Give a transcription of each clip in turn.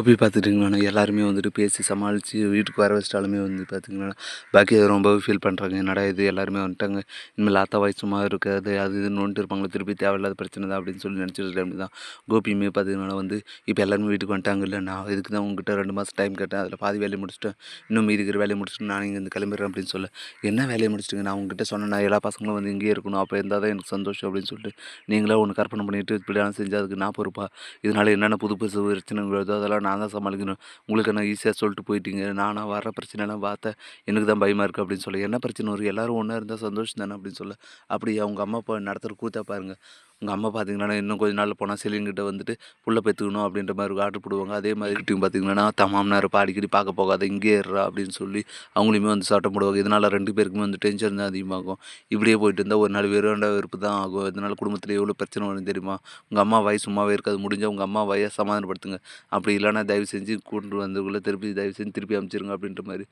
கோபி பார்த்துட்டிங்கன்னா எல்லாருமே வந்துட்டு பேசி சமாளித்து வீட்டுக்கு வர வச்சிட்டாலுமே வந்து பார்த்திங்கன்னா பாக்கி அதை ரொம்பவே ஃபீல் பண்ணுறாங்க என்னடா இது? எல்லாருமே வந்துட்டாங்க. இனிமேல் ஆத்தா வயசுமா இருக்காது. அது இதுன்னு நோண்டு இருப்பாங்களே திருப்பி தேவையில்லாத பிரச்சனை தான் அப்படின்னு சொல்லி நினச்சிட்டு அப்படி தான் கோபியுமே பார்த்திங்கன்னா வந்து இப்போ எல்லாருமே வீட்டுக்கு வந்துட்டாங்க. இல்லை நான் இதுக்கு தான் உங்ககிட்ட ரெண்டு மாதம் டைம் கேட்டேன். அதில் பாதி வேலையை முடிச்சுட்டேன். இன்னும் மீதி இருக்கிற வேலையை முடிச்சுட்டு நான் இங்கே வந்து கிளம்பிடுறேன் அப்படின்னு சொல்ல என்ன வேலையை முடிச்சிட்டுங்க? நான் உங்ககிட்ட சொன்னேன். நான் எல்லா பசங்களும் வந்து இங்கேயே இருக்கணும். அப்போ இருந்தால் தான் எனக்கு சந்தோஷம் அப்படின்னு சொல்லிட்டு நீங்களே ஒன்று கற்பனை பண்ணிட்டு இப்படிலாம் செஞ்சால் அதுக்கு நான் பொறுப்பா? இதனால் என்னென்ன புது புதுசு பிரச்சனைகள் வருதோ அதெல்லாம் நான் தான் சமாளிக்கணும். உங்களுக்கு நான் ஈஸியாக சொல்லிட்டு போயிட்டீங்க. நானாக வர பிரச்சனைலாம் பார்த்தேன். எனக்கு தான் பயமாக இருக்குது அப்படின்னு சொல்லி. என்ன பிரச்சனை வரும்? எல்லோரும் ஒன்றா இருந்தால் சந்தோஷம் தானே அப்படின்னு சொல்ல. அப்படி அவங்க அம்மா அப்பா நடத்துகிற கூத்தா பாருங்கள் உங்கள் அம்மா பார்த்தீங்கன்னா இன்னும் கொஞ்ச நாள் போனால் செலின்கிட்ட வந்துட்டு புள்ள பெற்றுக்கணும் அப்படின்ற மாதிரி ஒரு ஆர்டர் போடுவாங்க. அதே மாதிரி கிட்டையும் பார்த்தீங்கன்னா தமாமனார் இருப்பா அடிக்கடி பார்க்க போகாத இங்கே ஏறுறா அப்படின்னு சொல்லி அவங்களையுமே வந்து சட்டம் போடுவாங்க. இதனால் ரெண்டு பேருக்குமே வந்து டென்ஷன் தான் அதிகமாகும். இப்படியே போயிட்டு இருந்தால் ஒரு நாள் வெறுண்டா வெறுப்பு தான் ஆகும். இதனால் குடும்பத்தில் எவ்வளோ பிரச்சனை வரும் தெரியுமா? உங்கள் அம்மா வயசு சும்மாவே இருக்காது. முடிஞ்சால் உங்கள் அம்மா வய சமாதானப்படுத்துங்க. அப்படி இல்லைன்னா தயவு செஞ்சு கூட்டு வந்தவங்கள திருப்பி தயவு செஞ்சு திருப்பி அனுப்பிச்சிருங்க அப்படின்ற மாதிரி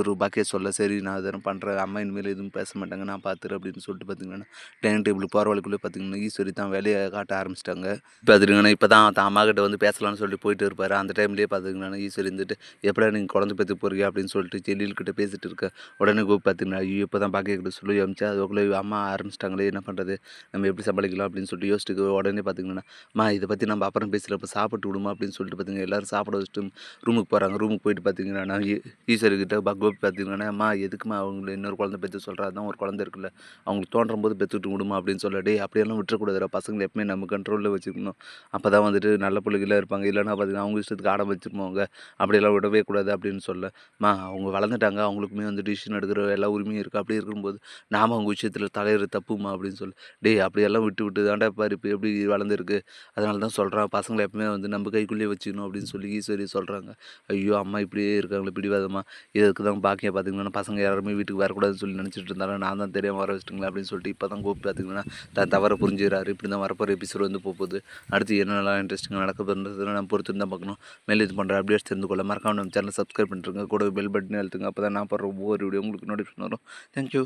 ஒரு பாக்கிய சொல்ல சரி நான் அதெல்லாம் பண்ணுறேன் அம்மா இனிமேல் எதுவும் பேச மாட்டாங்க. நான் பார்த்துறேன் அப்படின்னு சொல்லிட்டு பார்த்தீங்கன்னா டைனிங் டேபிள் போகிற வழிக்குள்ளே பார்த்தீங்கன்னா ஈஸ்வரி தான் வேலையை காட்ட ஆரம்பிச்சிட்டாங்க. பார்த்துட்டிங்கன்னா இப்போ தான் தான் அம்மா கிட்ட வந்து பேசலாம்னு சொல்லிட்டு போயிட்டு இருப்பார். அந்த டைம்லேயே பார்த்துக்கிங்கன்னா ஈஸ்வரி இருந்துட்டு எப்படா நீங்கள் குழந்தை பெற்று போகிறீங்க அப்படின்னு சொல்லிட்டு செல்லில் பேசிட்டு இருக்க. உடனே கூப்பி பார்த்தீங்கன்னா ஐயோ இப்போ தான் பார்க்க சொல்லி அமிச்சா அதுக்குள்ளே அம்மா ஆரம்பிச்சிட்டாங்களே என்ன பண்ணுறது நம்ம எப்படி சமாளிக்கலாம்? அப்படின்னு சொல்லிட்டு யோசிச்சுட்டு உடனே பார்த்துக்கோங்கண்ணா அம்மா இதை பற்றி நம்ம அப்புறம் பேசுகிறப்ப இப்போ சாப்பிட்டு விடுமா? அப்படின்னு சொல்லிட்டு பார்த்தீங்கன்னா எல்லோரும் சாப்பிட வச்சுட்டு ரூமுக்கு போகிறாங்க ரூமுக்கு போயிட்டு பார்த்தீங்கன்னா ஈஸ்வரிக்கிட்ட ஈஸ்வரி கிட்ட பார்த்தீங்கன்னா அம்மா எதுக்குமா அவங்கள இன்னொரு குழந்தை பெற்று சொல்கிறாரு தான் ஒரு குழந்தை இருக்குல்ல அவங்களுக்கு தோன்றும் போது பெற்றுட்டு விடுமா? அப்படின்னு சொல்லிட்டு டே அப்படியெல்லாம் விட்டுறக்கூடாதுடா பசங்களை எப்பவுமே நம்ம கண்ட்ரோலில் வச்சுக்கணும். அப்போ தான் வந்துட்டு நல்ல பிள்ளைகளாக இருப்பாங்க. இல்லைன்னா பார்த்தீங்கன்னா அவங்க இஷ்டத்துக்கு ஆட வச்சுருப்பாங்க. அப்படியெல்லாம் விடவே கூடாது அப்படின்னு சொல்ல. மா அவங்க வளர்ந்துட்டாங்க. அவங்களுக்குமே வந்து டிசிஷன் எடுக்கிற எல்லா உரிமையும் இருக்குது அப்படி இருக்கும்போது நாம் அவங்க விஷயத்தில் தலையிற தப்புமா அப்படின்னு சொல்லி. டேய் அப்படியெல்லாம் விட்டு விட்டு தாண்டா பாரு இப்போ எப்படி வளர்ந்துருக்கு? அதனால தான் சொல்கிறான் பசங்களை எப்பவுமே வந்து நம்ம கைக்குள்ளேயே வச்சுக்கணும் அப்படின்னு சொல்லி ஈஸ்வரி சொல்கிறாங்க ஐயோ அம்மா இப்படியே இருக்காங்களே பிடிவாதமாக இதுக்கு தான் பாக்கியை பார்த்தீங்கன்னா பசங்க யாருமே வீட்டுக்கு வரக்கூடாதுன்னு சொல்லி நினச்சிட்டு இருந்தாலும் நான் தான் தெரியாமல் வர வச்சுட்டுங்களேன் அப்படின்னு சொல்லிட்டு இப்போ தான் கூப்பிட்டு பார்த்தீங்கன்னா தான் தவற புரிஞ்சுக்கிறாரு. இப்படி தான் வரப்போகிற எபிசோடு வந்து போகுது அடுத்து என்னென்னலாம் இன்ட்ரெஸ்டிங்காக நடக்க போகிறதுன்னு நம்ம பொறுத்து தான் பார்க்கணும். மேலே இது பண்ணுற அப்டேட்ஸ் தெரிந்து கொள்ள மறக்காம நம்ம சேனல் சப்ஸ்கிரைப் பண்ணிருங்க. கூட பெல் பட்டன் எழுத்துங்க அப்போ தான் நான் போடுற ஒவ்வொரு வீடியோ உங்களுக்கு நோட்டிஃபிகேஷன் வரும். தேங்க்யூ